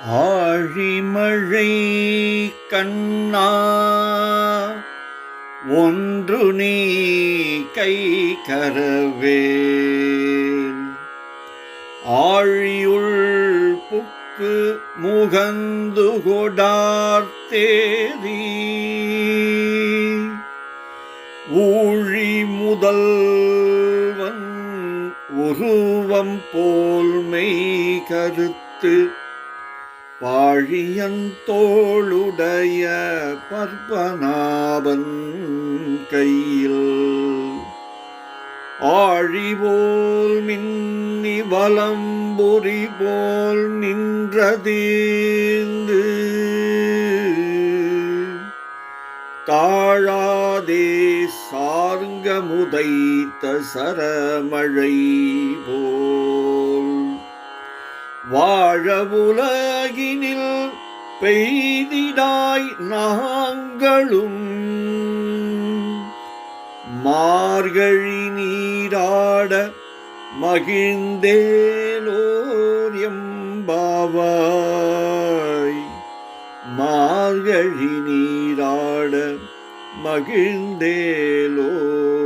ஆழிமழை கண்ணா ஒன்று நீ கை கரவேல் ஆழியுள் புக்கு முகந்து கொடார்த்தேரி ஊழி முதல்வன் உருவம் போல் மெய் கருத்து பாழியன் பற்பநாபன் கையில் ஆழிவோல் மின்னி வலம்புரி போல் நின்றதீந்து தாழாதே சார்ங்க முதைத்த சரமழை போ வாழ உலகினில் பெய்திடாய் நாங்களும். மார்கழி நீராட மகிழ்ந்தேலோர் எம்பாவாய். மார்கழி நீராட மகிழ்ந்தேலோ